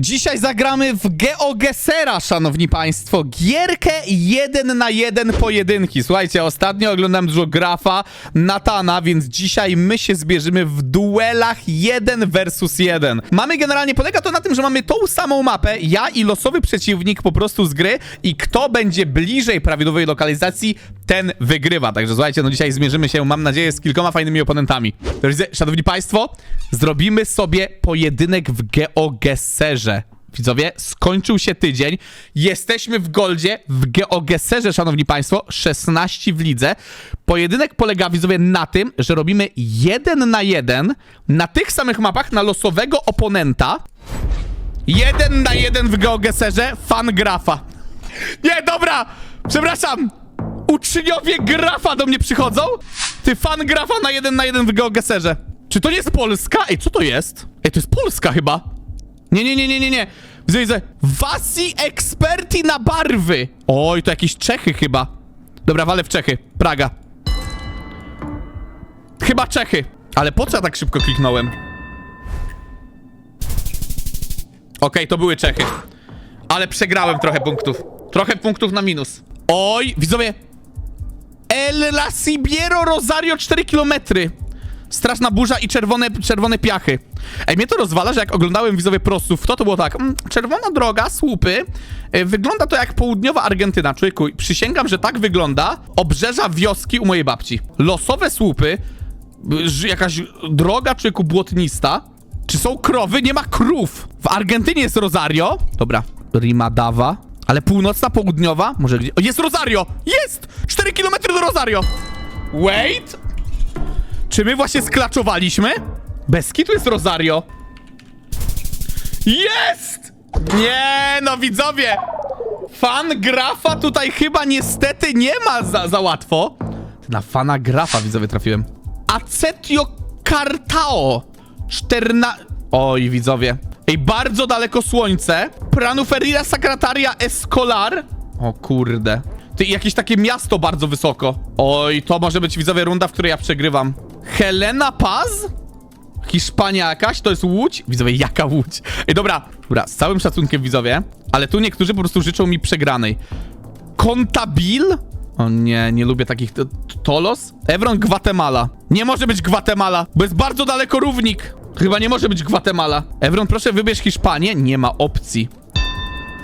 Dzisiaj zagramy w GeoGesera, szanowni państwo. Gierkę jeden na jeden pojedynki. Słuchajcie, ostatnio oglądam dużo grafa Natana, więc dzisiaj my się zbierzemy w duelach jeden versus jeden. Mamy generalnie, polega to na tym, że mamy tą samą mapę, ja i losowy przeciwnik po prostu z gry i kto będzie bliżej prawidłowej lokalizacji, ten wygrywa. Także słuchajcie, no dzisiaj zmierzymy się, mam nadzieję, z kilkoma fajnymi oponentami. Szanowni państwo, zrobimy sobie pojedynek w GeoGeserze. Widzowie, skończył się tydzień. Jesteśmy w Goldzie, w GeoGeserze, szanowni państwo, 16 w lidze. Pojedynek polega, widzowie, na tym, że robimy jeden na jeden na tych samych mapach na losowego oponenta. Jeden na jeden w GeoGeserze, fan grafa. Nie, dobra! Przepraszam! Uczniowie grafa do mnie przychodzą? Ty fan grafa na jeden na jeden w GeoGeserze. Czy to nie jest Polska? Ej, co to jest? Ej, to jest Polska chyba. Nie, nie, nie, nie, nie, nie. Widzę, widzę. Wasi eksperti na barwy. Oj, to jakieś Czechy chyba. Dobra, walę w Czechy. Praga. Chyba Czechy. Ale po co ja tak szybko kliknąłem? Okej, to były Czechy. Ale przegrałem trochę punktów. Trochę punktów na minus. Oj, widzowie. El La Sibiero Rosario 4 km. Straszna burza i czerwone, czerwone piachy. Ej, mnie to rozwala, że jak oglądałem widzowie prosów, to to było tak. Mm, czerwona droga, słupy. E, wygląda to jak południowa Argentyna, człowieku. Przysięgam, że tak wygląda obrzeża wioski u mojej babci. Losowe słupy, y, jakaś droga, człowieku, błotnista. Czy są krowy? Nie ma krów. W Argentynie jest Rosario. Dobra, Rimadawa. Ale północna, południowa? Może gdzie? O, jest Rosario! Jest! 4 km do Rosario! Wait! Czy my właśnie sklaczowaliśmy? Bez kitu jest Rosario. Jest! Nie, no widzowie! Fan grafa tutaj chyba niestety nie ma za, za łatwo. Na fana grafa widzowie trafiłem. Acetio Cartao. 14... Oj, widzowie. Ej, bardzo daleko słońce. Pranuferia Sacrataria Escolar. O kurde. Ty, jakieś takie miasto bardzo wysoko. Oj, to może być, widzowie, runda, w której ja przegrywam. Helena Paz? Hiszpania jakaś? To jest Łódź? Widzowie, jaka Łódź? Ej, dobra. Dobra, z całym szacunkiem, widzowie, ale tu niektórzy po prostu życzą mi przegranej. Contabil? O nie, nie lubię takich... to- Tolos? Evron Gwatemala. Nie może być Gwatemala, bo jest bardzo daleko równik. Chyba nie może być Gwatemala. Evron, proszę wybierz Hiszpanię. Nie ma opcji.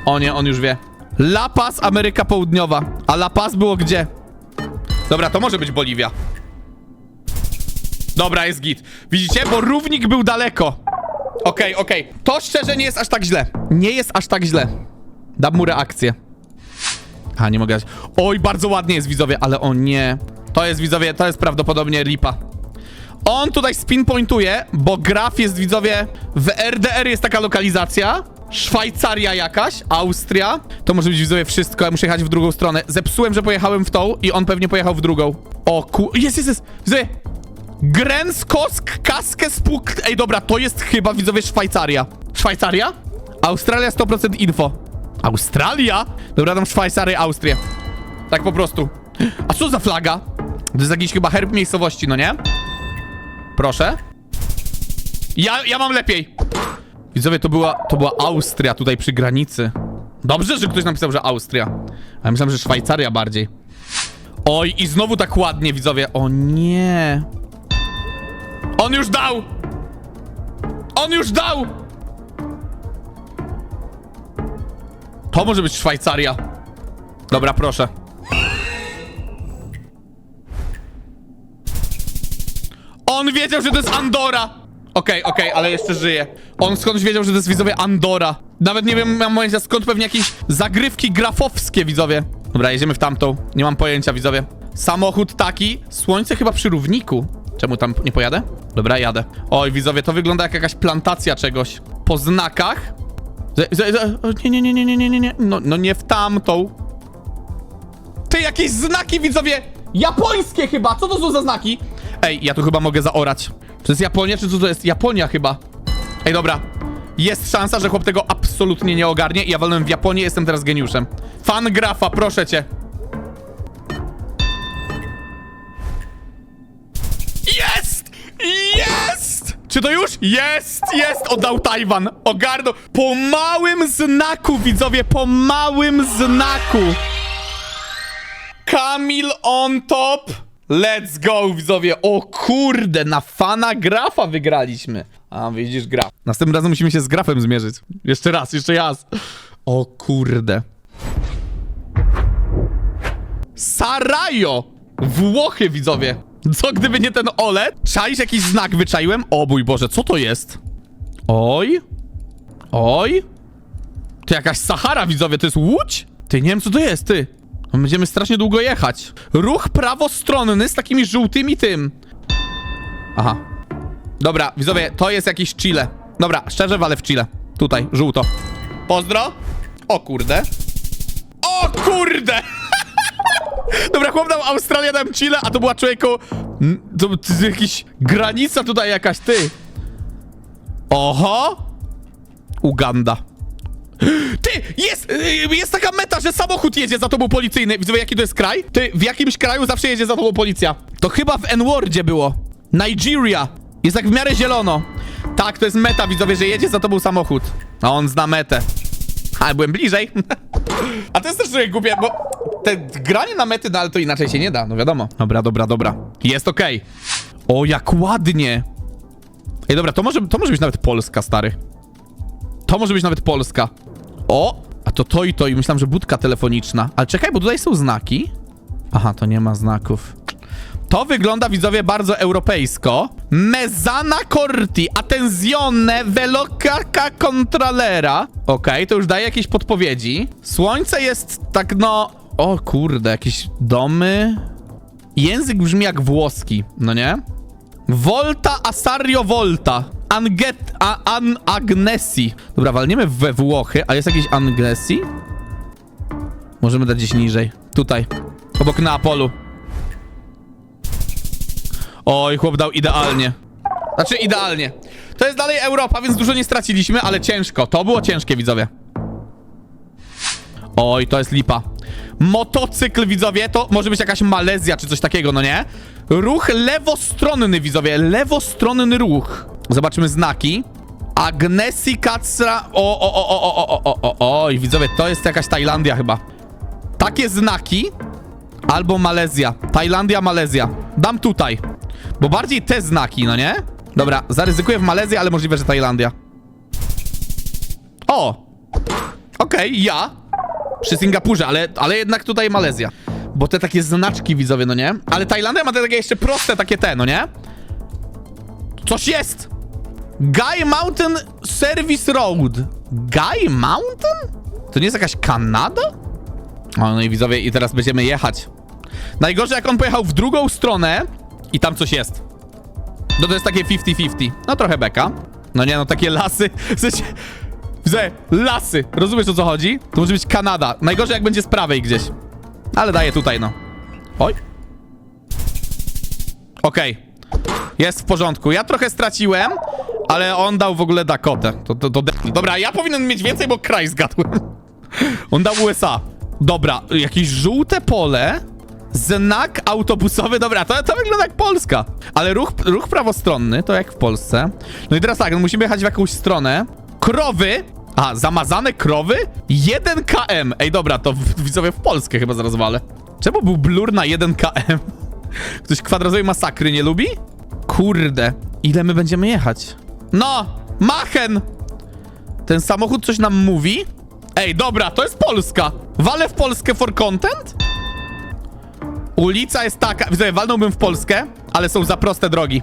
O nie, on już wie. La Paz, Ameryka Południowa. A La Paz było gdzie? Dobra, to może być Boliwia. Dobra, jest git. Widzicie? Bo równik był daleko. Okej, okej. To szczerze nie jest aż tak źle. Nie jest aż tak źle. Dam mu reakcję. A, nie mogę. Oj, bardzo ładnie jest, widzowie, ale o nie. To jest, widzowie, to jest prawdopodobnie lipa. On tutaj spinpointuje, bo graf jest, widzowie, w RDR jest taka lokalizacja. Szwajcaria jakaś, Austria. To może być, widzowie, wszystko. Ja muszę jechać w drugą stronę. Zepsułem, że pojechałem w tą i on pewnie pojechał w drugą. O ku... Jest, jest, jest. Widzowie, Grenskosk Kaskę Spuk... Ej, dobra, to jest chyba, widzowie, Szwajcaria. Szwajcaria? Australia 100% info. Australia? Dobra, dam Szwajcarię, Austrię. Tak po prostu. A co za flaga? To jest jakiś chyba herb miejscowości, no nie? Proszę. Ja, ja mam lepiej. Widzowie, to była, to była Austria tutaj przy granicy. Dobrze, że ktoś napisał, że Austria. A myślałem, że Szwajcaria bardziej. Oj, i znowu tak ładnie, widzowie. O nie. On już dał! On już dał! To może być Szwajcaria. Dobra, proszę. On wiedział, że to jest Andora! Okej, okej, ale jeszcze żyje. On skądś wiedział, że to jest widzowie Andora. Nawet nie wiem, mam pojęcia skąd pewnie jakieś zagrywki grafowskie, widzowie. Dobra, jedziemy w tamtą. Nie mam pojęcia, widzowie. Samochód taki. Słońce chyba przy równiku. Czemu tam nie pojadę? Dobra, jadę. Oj, widzowie, to wygląda jak jakaś plantacja czegoś. Po znakach? Z, nie, nie, nie, nie, nie, nie, nie. No, no nie w tamtą. Ty, jakieś znaki, widzowie! Japońskie chyba! Co to są za znaki? Ej, ja tu chyba mogę zaorać. Czy to jest Japonia, czy co to jest? Japonia chyba. Ej, dobra. Jest szansa, że chłop tego absolutnie nie ogarnie i ja walnąłem w Japonię, jestem teraz geniuszem. Fan grafa, proszę cię. Czy to już? Jest, jest! Oddał Tajwan. Ogarnął. Po małym znaku, widzowie, po małym znaku. Kamil on top. Let's go, widzowie. O kurde, na fana grafa wygraliśmy. A, widzisz, graf. Następnym razem musimy się z grafem zmierzyć. Jeszcze raz, jeszcze raz. O kurde. Sarajo! Włochy, widzowie. Co gdyby nie ten OLED? Czaisz jakiś znak wyczaiłem? O mój Boże, co to jest? Oj. Oj. To jakaś Sahara, widzowie, to jest Łódź? Ty, nie wiem co to jest, ty. Będziemy strasznie długo jechać. Ruch prawostronny z takimi żółtymi tym. Aha. Dobra, widzowie, to jest jakieś Chile. Dobra, szczerze walę w Chile. Tutaj, żółto. Pozdro. O kurde. O kurde! Dobra, chłop dał Australia, dam Chile, a to była człowieku... To, to jest jakiś granica tutaj jakaś, ty. Oho! Uganda. Ty, jest, y, jest taka meta, że samochód jedzie za tobą policyjny. Widzowie, jaki to jest kraj? Ty, w jakimś kraju zawsze jedzie za tobą policja. To chyba w N-Wordzie było. Nigeria. Jest tak w miarę zielono. Tak, to jest meta, widzowie, że jedzie za tobą samochód. A on zna metę. Ale byłem bliżej. A to jest też trochę głupie, bo te granie na mety, no ale to inaczej się nie da, no wiadomo. Dobra, dobra, dobra. Jest okej. O, jak ładnie. Ej, dobra, to może, to może być nawet Polska, stary. To może być nawet Polska. O! A to to i to i myślałem, że budka telefoniczna. Ale czekaj, bo tutaj są znaki. Aha, to nie ma znaków. To wygląda, widzowie, bardzo europejsko. Mezzana corti, attenzione, velocaca contralera. Okej, to już daje jakieś podpowiedzi. Słońce jest tak, no... O kurde, jakieś domy... Język brzmi jak włoski, no nie? Volta Asario Volta. Anget, a, an, Agnesi. Dobra, walniemy we Włochy, a jest jakiś Agnesi? Możemy dać gdzieś niżej. Tutaj. Obok Neapolu. Oj, chłop dał idealnie. Znaczy idealnie. To jest dalej Europa, więc dużo nie straciliśmy, ale ciężko. To było ciężkie, widzowie. Oj, to jest lipa. Motocykl, widzowie, to może być jakaś Malezja czy coś takiego, no nie? Ruch lewostronny, widzowie, lewostronny ruch. Zobaczymy znaki. Agnesi Kacra... O, o, o, o, o, o, o, o, oj, widzowie, to jest jakaś Tajlandia chyba. Takie znaki albo Malezja. Tajlandia, Malezja. Dam tutaj. Bo bardziej te znaki, no nie? Dobra, zaryzykuję w Malezji, ale możliwe, że Tajlandia. O! Okej, ja. Przy Singapurze, ale, ale jednak tutaj Malezja. Bo te takie znaczki widzowie, no nie? Ale Tajlandia ma te takie jeszcze proste takie te, no nie? Coś jest! Guy Mountain Service Road. Guy Mountain? To nie jest jakaś Kanada? O, no i widzowie, i teraz będziemy jechać. Najgorzej, jak on pojechał w drugą stronę i tam coś jest. No to jest takie 50-50. No trochę beka. No nie, no takie lasy. W sensie... Widzę, lasy. Rozumiesz o co chodzi? To może być Kanada. Najgorzej jak będzie z prawej gdzieś. Ale daję tutaj, no. Oj. Okej. Jest w porządku. Ja trochę straciłem, ale on dał w ogóle Dakotę. To, to, to Dobra, ja powinien mieć więcej, bo kraj zgadłem. On dał USA. Dobra, jakieś żółte pole. Znak autobusowy. Dobra, to, to wygląda jak Polska. Ale ruch, ruch prawostronny, to jak w Polsce. No i teraz tak, no musimy jechać w jakąś stronę. Krowy. A, zamazane krowy? 1 km. Ej, dobra, to widzowie w Polskę chyba zaraz walę. Czemu był blur na 1 km? Ktoś kwadratowej masakry nie lubi? Kurde, ile my będziemy jechać? No, Machen! Ten samochód coś nam mówi? Ej, dobra, to jest Polska. Walę w Polskę for content? Ulica jest taka... Widzę, walnąłbym w Polskę, ale są za proste drogi.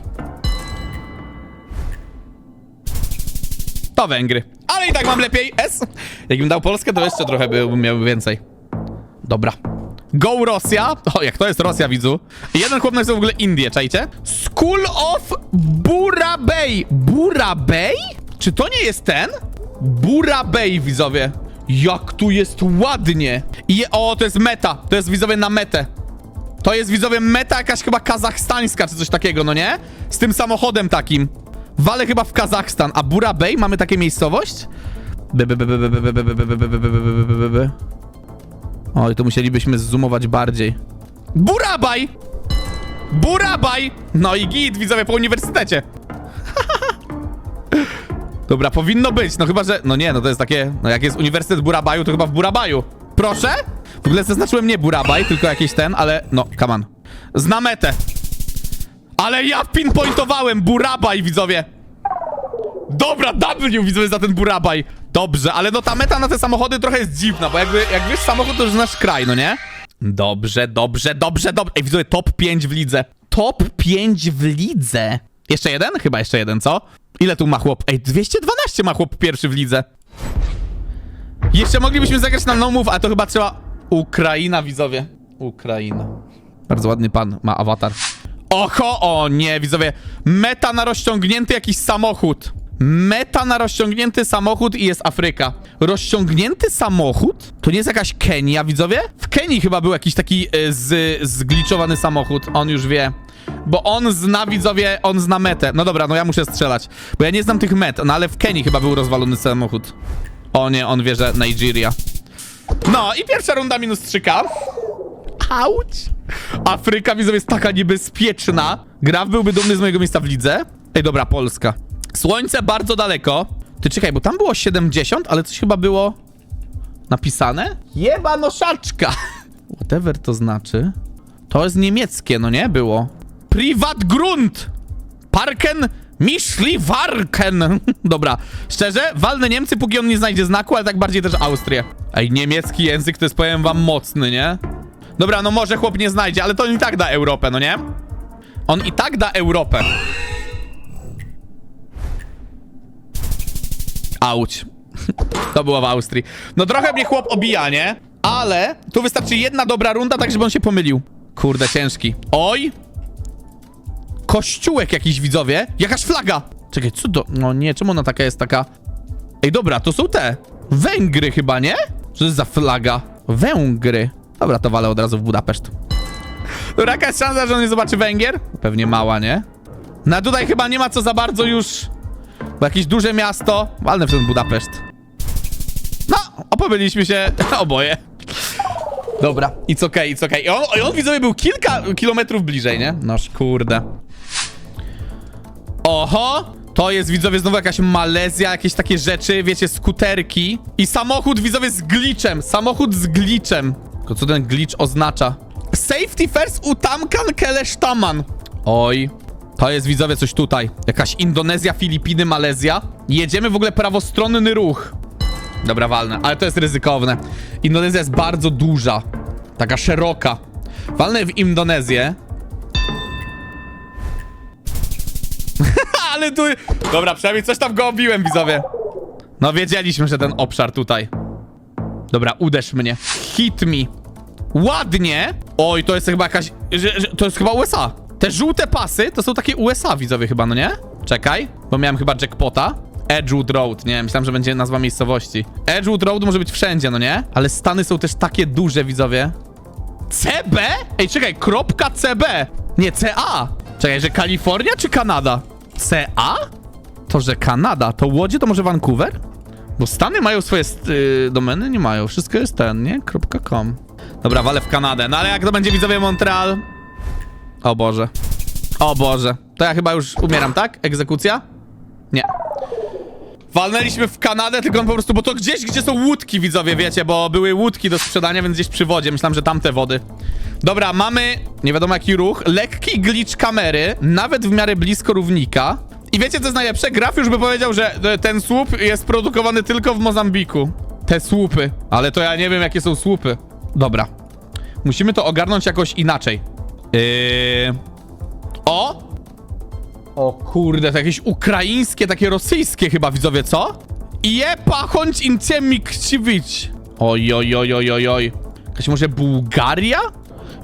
To Węgry. Ale i tak mam lepiej. S. Jakbym dał Polskę, to jeszcze trochę bym miał więcej. Dobra. Go Rosja. O, jak to jest Rosja, widzu. I jeden chłop napisał w ogóle Indię, czajcie? School of Burabay. Burabay? Czy to nie jest ten? Burabay, widzowie. Jak tu jest ładnie. I o, to jest meta. To jest widzowie na metę. To jest widzowie meta jakaś chyba kazachstańska czy coś takiego, no nie? Z tym samochodem takim. Walę chyba w Kazachstan. A Burabej? Mamy takie miejscowość? Oj, to musielibyśmy zoomować bardziej. Burabaj! Burabaj! No i git, widzowie po uniwersytecie. Dobra, powinno być, no chyba, że... No nie, no to jest takie... No jak jest Uniwersytet Burabaju, to chyba w Burabaju. Proszę? W ogóle zaznaczyłem nie Burabaj, tylko jakiś ten, ale... No, kaman. Znam metę. Ale ja pinpointowałem Burabaj, widzowie. Dobra, W widzowie za ten Burabaj. Dobrze, ale no ta meta na te samochody trochę jest dziwna, bo jakby, jak wiesz samochód, to już znasz kraj, no nie? Dobrze, dobrze, dobrze, dobrze. Ej, widzowie, top 5 w lidze. Top 5 w lidze. Jeszcze jeden? Chyba jeszcze jeden, co? Ile tu ma chłop? Ej, 212 ma chłop pierwszy w lidze. Jeszcze moglibyśmy zagrać na no move, ale to chyba trzeba... Ukraina, widzowie. Ukraina. Bardzo ładny pan ma awatar. Oho, o nie, widzowie. Meta na rozciągnięty jakiś samochód. Meta na rozciągnięty samochód i jest Afryka. Rozciągnięty samochód? To nie jest jakaś Kenia, widzowie? W Kenii chyba był jakiś taki y, z, zgliczowany samochód. On już wie. Bo on zna, widzowie, on zna metę. No dobra, no ja muszę strzelać. Bo ja nie znam tych met, no ale w Kenii chyba był rozwalony samochód. O nie, on wie, że Nigeria. No i pierwsza runda minus 3K. Auć! Afryka, widzowie, jest taka niebezpieczna. Graf byłby dumny z mojego miejsca w lidze. Ej, dobra, Polska. Słońce bardzo daleko. Ty czekaj, bo tam było 70, ale coś chyba było napisane? Jebanoszaczka! Whatever to znaczy. To jest niemieckie, no nie? Było. Privatgrund! Parken Mischliwarken. Dobra, szczerze, walne Niemcy, póki on nie znajdzie znaku, ale tak bardziej też Austrię. Ej, niemiecki język to jest, powiem wam, mocny, nie? Dobra, no może chłop nie znajdzie, ale to on i tak da Europę, no nie? On i tak da Europę. Auć. To było w Austrii. No trochę mnie chłop obija, nie? Ale tu wystarczy jedna dobra runda, tak żeby on się pomylił. Kurde, ciężki. Oj! Kościółek jakiś, widzowie. Jakaś flaga. Czekaj, co to? No nie, czemu ona taka jest taka... Ej, dobra, to są te. Węgry chyba, nie? Co to jest za flaga? Węgry. Dobra, to walę od razu w Budapeszt. Dobra, jaka jest szansa, że on nie zobaczy Węgier? Pewnie mała, nie? No tutaj chyba nie ma co za bardzo już... Bo jakieś duże miasto. Walnę w ten Budapeszt. No, opomyliśmy się oboje. Dobra, it's okay, it's okay. I on, i on widzowie był kilka kilometrów bliżej, nie? Noż kurde. Oho! To jest widzowie znowu jakaś Malezja, jakieś takie rzeczy, wiecie, skuterki. I samochód widzowie z glitchem. Samochód z glitchem. Tylko co ten glitch oznacza? Safety first utamkan kelesztaman. Oj. To jest widzowie coś tutaj. Jakaś Indonezja, Filipiny, Malezja. Jedziemy w ogóle prawostronny ruch. Dobra, walne, ale to jest ryzykowne. Indonezja jest bardzo duża. Taka szeroka. Walnę w Indonezję. ale tu... Dobra, przynajmniej coś tam go obiłem, widzowie. No wiedzieliśmy, że ten obszar tutaj. Dobra, uderz mnie. Hit me. Ładnie. Oj, to jest chyba jakaś... To jest chyba USA. Te żółte pasy to są takie USA, widzowie chyba, no nie? Czekaj, bo miałem chyba jackpota. Edgewood Road, nie? Myślałem, że będzie nazwa miejscowości. Edgewood Road może być wszędzie, no nie? Ale Stany są też takie duże, widzowie. CB? Ej, czekaj, kropka CB. Nie, CA. Czekaj, że Kalifornia czy Kanada? CA? To, że Kanada. To Łodzie to może Vancouver? Bo Stany mają swoje yy, domeny? Nie mają. Wszystko jest ten, nie? .com. Dobra, walę w Kanadę. No ale jak to będzie widzowie Montreal? O Boże. O Boże. To ja chyba już umieram, tak? Egzekucja? Nie. Walnęliśmy w Kanadę, tylko po prostu, bo to gdzieś, gdzie są łódki, widzowie, wiecie, bo były łódki do sprzedania, więc gdzieś przy wodzie. Myślałem, że tamte wody. Dobra, mamy, nie wiadomo jaki ruch, lekki glitch kamery, nawet w miarę blisko równika. I wiecie, co jest najlepsze? Graf już by powiedział, że e, ten słup jest produkowany tylko w Mozambiku. Te słupy. Ale to ja nie wiem, jakie są słupy. Dobra. Musimy to ogarnąć jakoś inaczej. Yy... O! O kurde, to jakieś ukraińskie, takie rosyjskie chyba, widzowie, co? Je pachąć Incemiksiewicz. Oj, oj, oj, oj, oj, oj. Jakaś może Bułgaria?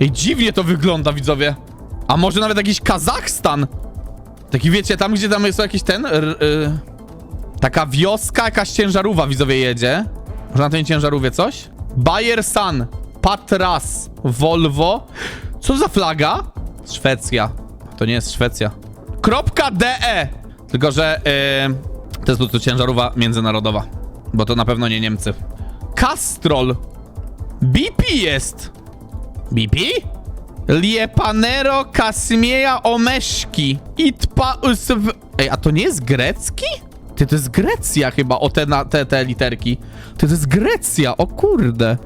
Ej, dziwnie to wygląda, widzowie. A może nawet jakiś Kazachstan? Taki, wiecie, tam gdzie tam jest jakiś ten... R, y, taka wioska, jakaś ciężarówka, widzowie, jedzie. Może na tej ciężarówce coś? Bayer Sun, Patras, Volvo. Co za flaga? Szwecja. To nie jest Szwecja. Kropka DE. Tylko, że yy, to jest po prostu ciężarówka międzynarodowa. Bo to na pewno nie Niemcy. Castrol. BP jest. BP? Liepanero Kasmieja Omeszki. Itpa usw... Ej, a to nie jest grecki? Ty, to jest Grecja chyba, o te, na, te, te literki. Ty, to jest Grecja, o kurde.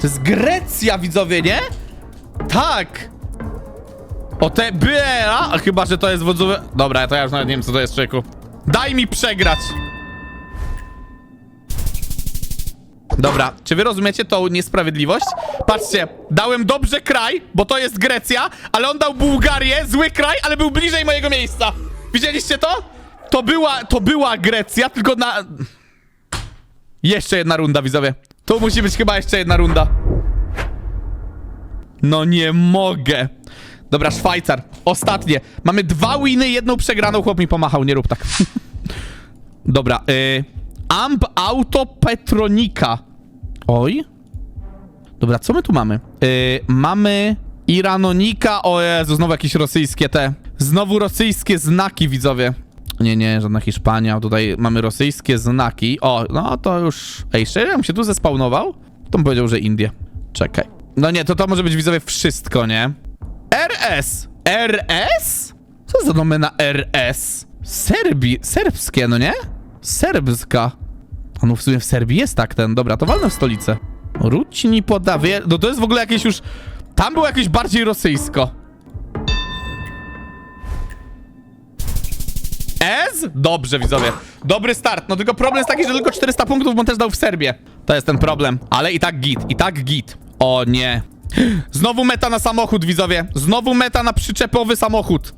To jest Grecja, widzowie, nie? Tak. O te BA, a chyba, że to jest wodzowe... Dobra, to ja już nawet nie wiem, co to jest, czeku. Daj mi przegrać. Dobra, czy wy rozumiecie tą niesprawiedliwość? Patrzcie, dałem dobrze kraj, bo to jest Grecja, ale on dał Bułgarię, zły kraj, ale był bliżej mojego miejsca. Widzieliście to? To była, to była Grecja, tylko na... Jeszcze jedna runda, widzowie. Tu musi być chyba jeszcze jedna runda. No nie mogę. Dobra, Szwajcar. Ostatnie. Mamy dwa winy, jedną przegraną. Chłop mi pomachał, nie rób tak. Dobra, y... Amp Auto Petronika. Oj. Dobra, co my tu mamy? Y, mamy Iranonika. O Jezu, znowu jakieś rosyjskie te. Znowu rosyjskie znaki, widzowie. Nie, nie, żadna Hiszpania. Tutaj mamy rosyjskie znaki. O, no to już... Ej, szczerze, jakbym się tu zespawnował, to bym powiedział, że Indie. Czekaj. No nie, to to może być, widzowie, wszystko, nie? RS. RS? Co za domena RS? Serbii, serbskie, no nie? Serbska. A no w sumie w Serbii jest tak ten. Dobra, to walnę w stolicę. Ruczni podawie. No to jest w ogóle jakieś już... Tam było jakieś bardziej rosyjsko. Ez? Dobrze, widzowie. Dobry start. No tylko problem jest taki, że tylko 400 punktów, on też dał w Serbię. To jest ten problem. Ale i tak git, i tak git. O nie. Znowu meta na samochód, widzowie. Znowu meta na przyczepowy samochód.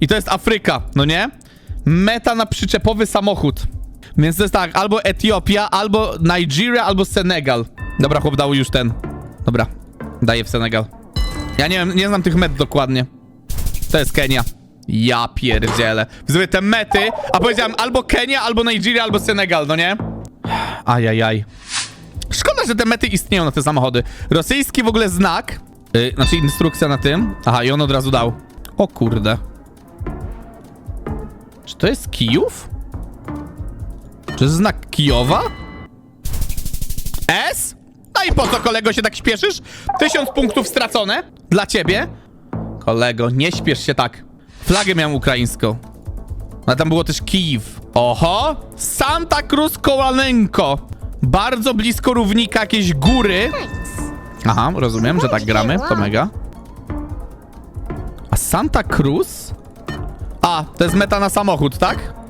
I to jest Afryka, no nie? Meta na przyczepowy samochód. Więc to jest tak, albo Etiopia, albo Nigeria, albo Senegal. Dobra, chłop dał już ten. Dobra, daję w Senegal. Ja nie wiem, nie znam tych met dokładnie. To jest Kenia. Ja pierdzielę. Widzowie, te mety, a powiedziałem albo Kenia, albo Nigeria, albo Senegal, no nie? Ajajaj. Szkoda, że te mety istnieją na te samochody. Rosyjski w ogóle znak, yy, znaczy instrukcja na tym. Aha, i on od razu dał. O kurde. Czy to jest Kijów? To jest znak Kijowa? S? No i po co, kolego, się tak śpieszysz? Tysiąc punktów stracone dla ciebie. Kolego, nie śpiesz się tak. Flagę miałem ukraińską. A tam było też Kijów. Oho! Santa Cruz Kołalenko. Bardzo blisko równika jakieś góry. Aha, rozumiem, że tak gramy. To mega. A Santa Cruz? A, to jest meta na samochód, tak?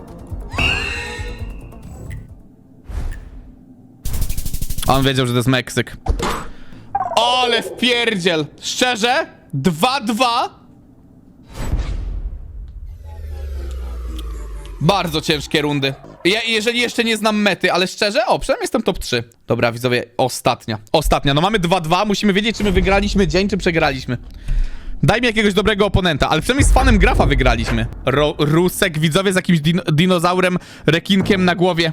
On wiedział, że to jest Meksyk. Ale wpierdziel! Szczerze? 2-2? Bardzo ciężkie rundy. Ja, jeżeli jeszcze nie znam mety, ale szczerze, o, przynajmniej jestem top 3. Dobra, widzowie, ostatnia. Ostatnia. No mamy 2-2, musimy wiedzieć, czy my wygraliśmy dzień, czy przegraliśmy. Daj mi jakiegoś dobrego oponenta, ale przynajmniej z fanem grafa wygraliśmy. Ro Rusek, widzowie z jakimś din dinozaurem, rekinkiem na głowie.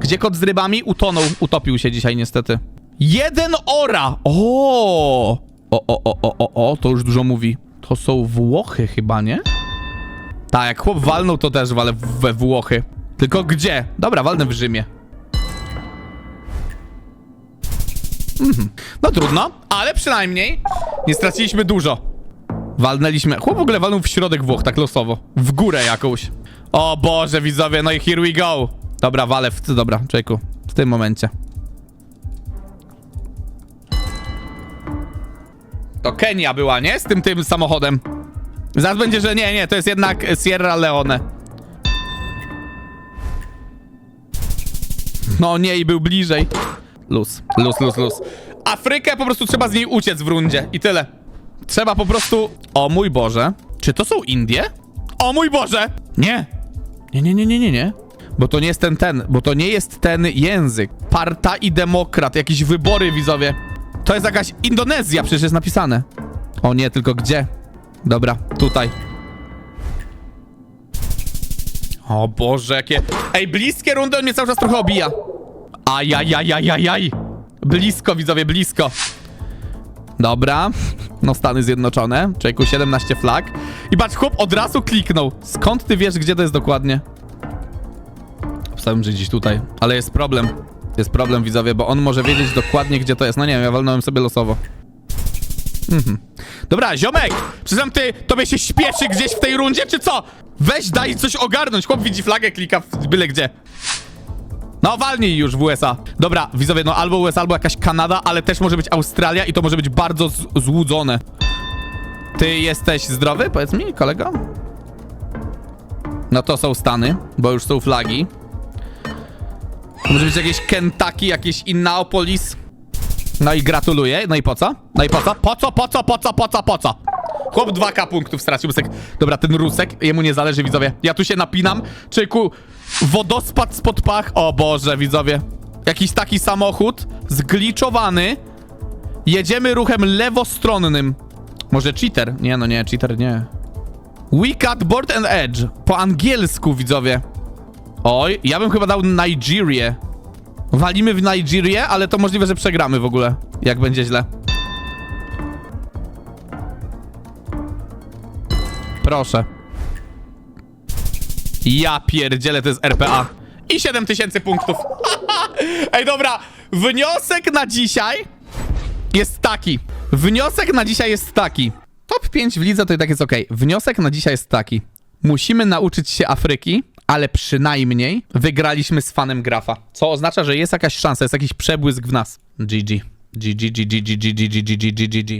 Gdzie kot z rybami? Utonął, utopił się dzisiaj niestety. Jeden ora! O! O, o, o, o, o, to już dużo mówi. To są Włochy chyba, nie? Tak, jak chłop walnął, to też walę we Włochy. Tylko gdzie? Dobra, walnę w Rzymie. Mhm. No trudno, ale przynajmniej nie straciliśmy dużo. Walnęliśmy. Chłop w ogóle walnął w środek Włoch, tak losowo. W górę jakąś. O Boże, widzowie, no i here we go. Dobra, walę w... Dobra, człowieku. W tym momencie. To Kenia była, nie? Z tym, tym samochodem. Zaraz będzie, że nie, nie, to jest jednak Sierra Leone. No nie, i był bliżej. Luz, luz, luz, luz. Afrykę po prostu trzeba z niej uciec w rundzie i tyle. Trzeba po prostu... O mój Boże. Czy to są Indie? O mój Boże! Nie. Nie, nie, nie, nie, nie, nie. Bo to nie jest ten, ten, bo to nie jest ten język. Parta i demokrat, jakieś wybory widzowie. To jest jakaś Indonezja, przecież jest napisane. O nie, tylko gdzie? Dobra, tutaj. O Boże, jakie... Ej, bliskie rundy, on mnie cały czas trochę obija. Ajajajajajaj. Blisko, widzowie, blisko. Dobra. No, Stany Zjednoczone. Człowieku, 17 flag. I patrz, chłop od razu kliknął. Skąd ty wiesz, gdzie to jest dokładnie? Wstałem, że gdzieś tutaj. Ale jest problem. Jest problem, widzowie, bo on może wiedzieć dokładnie, gdzie to jest. No nie wiem, ja walnąłem sobie losowo. Mhm. Dobra, ziomek! Przyznam, ty, tobie się śpieszy gdzieś w tej rundzie, czy co? Weź, daj coś ogarnąć. Chłop widzi flagę, klika w byle gdzie. No, walnij już w USA. Dobra, widzowie, no albo USA, albo jakaś Kanada, ale też może być Australia i to może być bardzo złudzone. Ty jesteś zdrowy? Powiedz mi, kolego. No to są Stany, bo już są flagi. Może być jakieś Kentucky, jakieś Innapolis. No i gratuluję. No i po co? No i po co? Po co, po co, po co, po co, po co? Chłop 2k punktów stracił. Dobra, ten Rusek, jemu nie zależy, widzowie. Ja tu się napinam. Czyku, wodospad spod pach. O Boże, widzowie. Jakiś taki samochód zgliczowany. Jedziemy ruchem lewostronnym. Może cheater? Nie, no nie, cheater nie. We cut board and edge. Po angielsku, widzowie. Oj, ja bym chyba dał Nigerię. Walimy w Nigerię, ale to możliwe, że przegramy w ogóle, jak będzie źle. Proszę. Ja pierdzielę, to jest RPA. I 7000 punktów. Ej, dobra, wniosek na dzisiaj jest taki. Wniosek na dzisiaj jest taki. Top 5 w lidze to i tak jest ok. Wniosek na dzisiaj jest taki. Musimy nauczyć się Afryki, ale przynajmniej wygraliśmy z fanem grafa. Co oznacza, że jest jakaś szansa, jest jakiś przebłysk w nas. GG. GG, GG, GG, GG, GG, GG, GG.